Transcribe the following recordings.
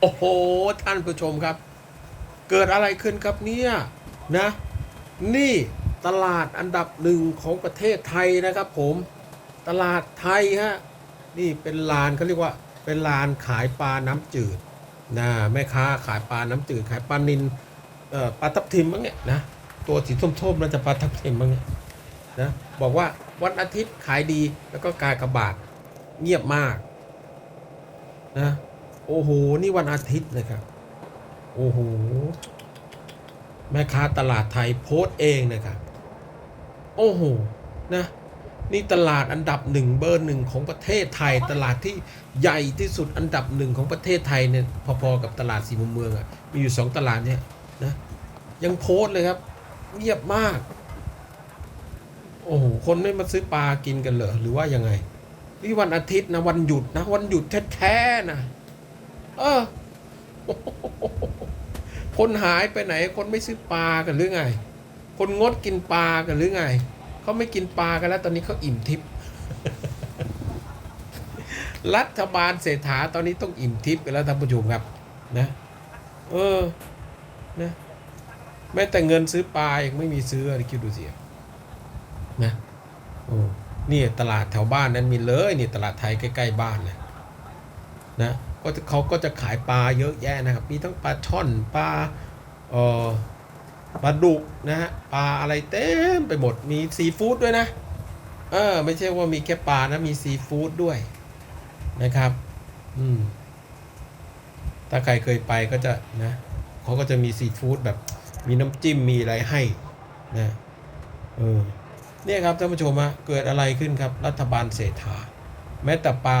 โอ้โห ท่านผู้ชมครับ เกิดอะไรขึ้นครับเนี่ยนะ นี่ตลาดอันดับหนึ่งของประเทศไทยนะครับผม ตลาดไทยฮะ นี่เป็นลานเขาเรียกว่า เป็นลานขายปลาน้ำจืดนะแม่ค้าขายปลาน้ำจืด ขายปลานินปลาทับทิมมั้งเนี่ยนะ ตัวสีส้มๆน่าจะปลาทับทิมมั้งเนี่ยนะ บอกว่าวันอาทิตย์ขายดีแล้วก็กายกระบาดเงียบมากนะ โอ้โห นี่วันอาทิตย์นะครับ โอ้โห แม่ค้าตลาดไทยโพสต์เองนะครับ โอ้โห นะ นี่ตลาดอันดับหนึ่งเบอร์หนึ่งของประเทศไทย ตลาดที่ใหญ่ที่สุดอันดับหนึ่งของประเทศไทยเนี่ย พอๆกับตลาดสีมุมเมืองอะ่ะ มีอยู่สองตลาดเนี่ยนะ ยังโพสต์เลยครับ เงียบมาก โอ้โห คนไม่มาซื้อปลากินกันเหรอ หรือว่ายังไง นี่วันอาทิตย์นะ วันหยุดนะ วันหยุดแท้ๆนะ เออคนหายไปไหน คนไม่ซื้อปลากันหรือไง คนงดกินปลากันหรือไง เขาไม่กินปลากันแล้วตอนนี้เขาอิ่มทิพย์รัฐบาลเศรษฐาตอนนี้ต้องอิ่มทิพย์กันแล้วท่านผู้ชมครับ นะ เออ นะแม้แต่เงินซื้อปลายังไม่มีซื้อคิดดูสินะโอ้นี่ตลาดแถวบ้านนั้นมีเลยนี่ตลาดไทยใกล้ ๆ บ้านนะนะ ก็เขาก็จะขายปลาเยอะแยะนะครับ มีทั้งปลาช่อนปลาเอ่อปลาดุกนะฮะปลาอะไรเต็มไปหมดมีซีฟู้ดด้วยนะ เออ ไม่ใช่ว่ามีแค่ปลานะมีซีฟู้ดด้วยนะครับ อืมถ้าใครเคยไปก็จะนะเขาก็จะมีซีฟู้ดแบบ มีน้ำจิ้มมีอะไรให้นะเออเนี่ยครับท่านผู้ชมฮะเกิดอะไรขึ้นครับ รัฐบาลเศรษฐา แม้แต่ปลา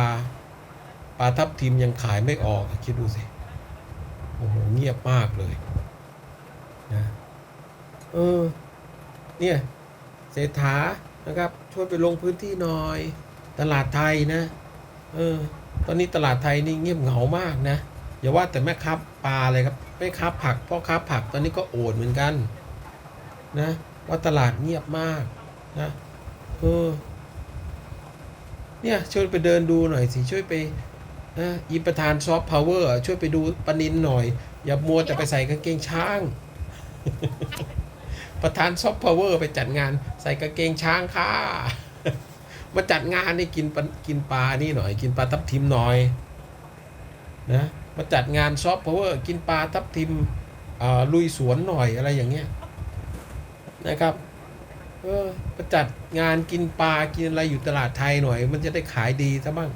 ปลาทับทิมยังขายไม่ออก คิดดูสิ โอ้โห เงียบมากเลยนะเออ เนี่ยเศรษฐานะครับ ช่วยไปลงพื้นที่หน่อย ตลาดไทยนะ เออ ตอนนี้ตลาดไทยนี่เงียบเหงามากนะ อย่าว่าแต่แม่ค้าปลาเลยครับแม่ค้าผักพ่อค้าผักตอนนี้ก็โอดเหมือนกัน นะ ว่าตลาดเงียบมากนะเออเนี่ยช่วยไปเดินดูหน่อยสิช่วยไป นะอีประธานซอฟต์พาวเวอร์ช่วยไปดูปนินหน่อย อย่ามัวแต่ไปใส่กางเกงช้าง ประธานซอฟต์พาวเวอร์ไปจัดงานใส่กางเกงช้างค่ะมาจัดงานนี่กินปลากินปลานี่หน่อย กินปลาทับทิมหน่อยนะมาจัดงานซอฟต์พาวเวอร์กินปลาทับทิมลุยสวนหน่อยอะไรอย่างเงี้ยนะครับเออมาจัดงานกินปลากินอะไรอยู่ตลาดไทยหน่อย มันจะได้ขายดีซะบ้าง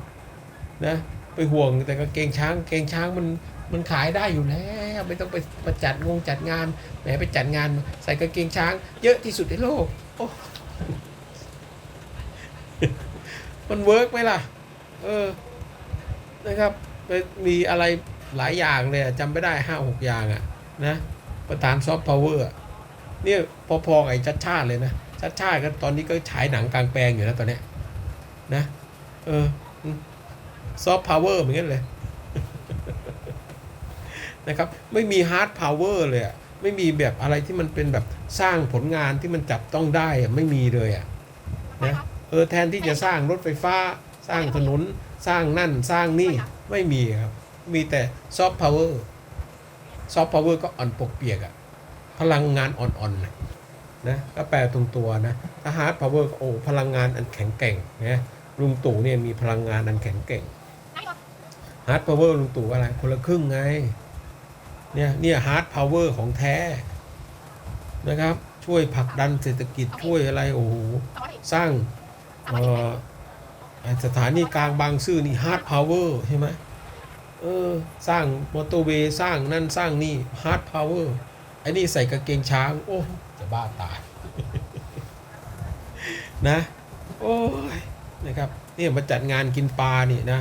นะ ไปห่วงแต่กางเกงช้างเกงช้างมันมันขายได้อยู่แล้วไม่ต้องไปมาจัดงงจัดงานแหมไปจัดงานใส่กางเกงช้าง เยอะที่สุดในโลกโอ้มันเวิร์กไหมล่ะ เออ นะครับไปมีอะไรหลายอย่างเลยจำไม่ได้ห้าหกอย่างอะนะประธานซอฟต์พาวเวอร์เนี่ยพอๆกับไอ้ชัดชาติเลยนะชัดชาติก็ตอนนี้ก็ฉายหนังกลางแปลงอยู่นะตอนเนี้ยนะ เออ ซอฟต์พาวเวอร์เหมือนกันเลยนะครับ ไม่มีฮาร์ดพาวเวอร์เลยอะไม่มีแบบอะไรที่มันเป็นแบบสร้างผลงานที่มันจับต้องได้อะไม่มีเลยอะนะเออแทนที่จะสร้างรถไฟฟ้า สร้างถนน สร้างนั่นสร้างนี่ไม่มีครับ มีแต่ซอฟต์พาวเวอร์ซอฟต์พาวเวอร์ก็อ่อนปกเปียกอะพลังงานอ่อนๆนะนะก็แปลตรงตัวนะถ้าฮาร์ดพาวเวอร์ก็โอ้พลังงานอันแข็งแกร่งนะลุงตู่เนี่ยมีพลังงานอันแข็งแกร่งาร์ดพาวเวอร์ลุงตู่อะไรคนละครึ่งไง เนี่ยเนี่ยฮาร์ดพาวเวอร์ของแท้นะครับ ช่วยผลักดันเศรษฐกิจช่วยอะไรโอ้โหสร้างเอ่อไอ้สถานีกลางบางซื่อนี่ฮาร์ดพาวเวอร์ใช่ไหมเออสร้างมอเตอร์เวย์สร้างนั่นสร้างนี่ฮาร์ดพาวเวอร์ไอ้นี่ใส่กางเกงช้าง โอ้จะบ้าตาย นะ โอ้ยนะครับเนี่ยมาจัดงานกินปลานี่นะ